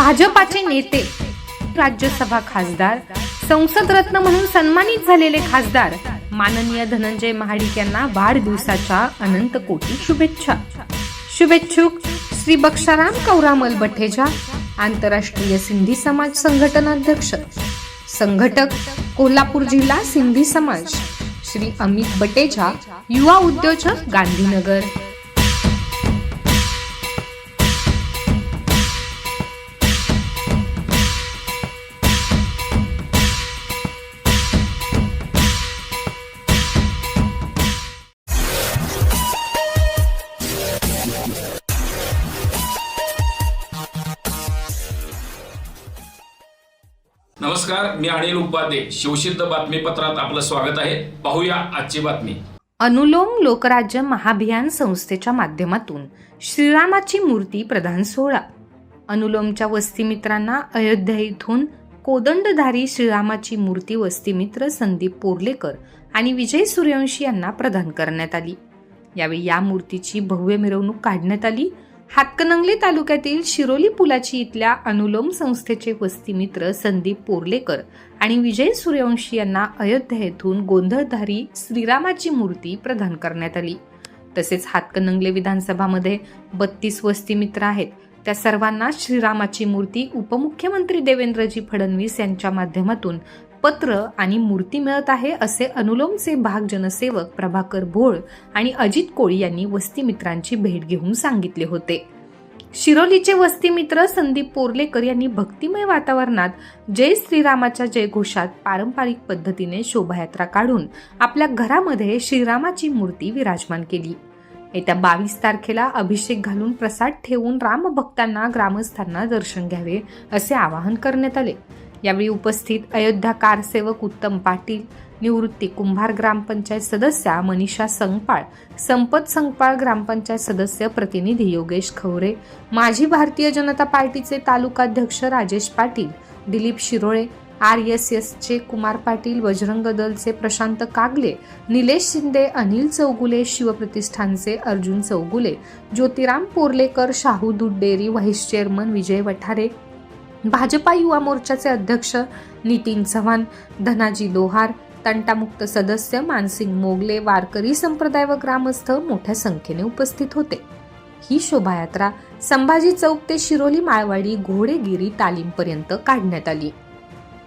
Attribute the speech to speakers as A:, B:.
A: भाजपाचे नेते राज्यसभा खासदार संसद रत्न म्हणून सन्मानित झालेले खासदार माननीय धनंजय महाडिक यांना वाढदिवसाच्या अनंत कोटी शुभेच्छा. शुभेच्छुक श्री बक्षाराम कौरामल बठेजा आंतरराष्ट्रीय सिंधी समाज संघटनाध्यक्ष संघटक कोल्हापूर जिल्हा सिंधी समाज श्री अमित बटेजा युवा उद्योजक गांधीनगर
B: नमस्कार मी अनिल उपाध्ये. शिवसिद्ध बातमीपत्रात आपलं स्वागत आहे. पाहूया आजची बातमी.
A: अनुलोम लोकराज्य महाभियान संस्थेच्या माध्यमातून श्रीरामाची मूर्ती प्रधान सोहळा. अनुलोमच्या वस्तीमित्रांना अयोध्या इथून कोदंडधारी श्रीरामाची मूर्ती वस्तीमित्र संदीप पोर्लेकर आणि विजय सूर्यवंशी यांना प्रदान करण्यात आली. यावेळी या मूर्तीची भव्य मिरवणूक काढण्यात आली. हातकणंगले तालुक्यातील शिरोली पुलाची इथल्या अनुलोम संस्थेचे वस्तीमित्र संदीप पोर्लेकर आणि विजय सूर्यवंशी यांना अयोध्या येथून गोंधळधारी श्रीरामाची मूर्ती प्रदान करण्यात आली. तसेच हातकणंगले विधानसभामध्ये बत्तीस वस्तीमित्र आहेत. त्या सर्वांना श्रीरामाची मूर्ती उपमुख्यमंत्री देवेंद्रजी फडणवीस यांच्या माध्यमातून पत्र आणि मूर्ती मिळत आहे असे अनुलोमचे भाग जनसेवक प्रभाकर भोळ आणि अजित कोळी यांनी वस्तीमित्रांची भेट घेऊन सांगितले होते. शिरोलीचे वस्तीमित्र संदीप पोर्लेकर यांनी भक्तिमय वातावरणात जय श्रीरामाच्या जयघोषात पारंपरिक पद्धतीने शोभायात्रा काढून आपल्या घरामध्ये श्रीरामाची मूर्ती विराजमान केली. येत्या बावीस तारखेला अभिषेक घालून प्रसाद ठेवून रामभक्तांना ग्रामस्थांना दर्शन घ्यावे असे आवाहन करण्यात आले. यावेळी उपस्थित अयोध्या कारसेवक उत्तम पाटील निवृत्ती कुंभार ग्रामपंचायत सदस्या मनीषा संगपाळ संपत संगपाळ ग्रामपंचायत सदस्य प्रतिनिधी योगेश खवरे माजी भारतीय जनता पार्टीचे तालुकाध्यक्ष राजेश पाटील दिलीप शिरोळे आर एस एसचे कुमार पाटील बजरंग दलचे प्रशांत कागले निलेश शिंदे अनिल चौगुले शिवप्रतिष्ठानचे अर्जुन चौगुले ज्योतिराम पोर्लेकर शाहू दूध dairy vice chairman Vijay Vathare Bhajpa युवा मोर्चाचे अध्यक्ष नितीन चव्हाण धनाजी लोहार तंटामुक्त सदस्य मानसिंग मोगले वारकरी संप्रदाय व ग्रामस्थ मोठ्या संख्येने उपस्थित होते. ही शोभायात्रा संभाजी चौक ते शिरोली माळवाडी घोडेगिरी तालीमपर्यंत काढण्यात आली.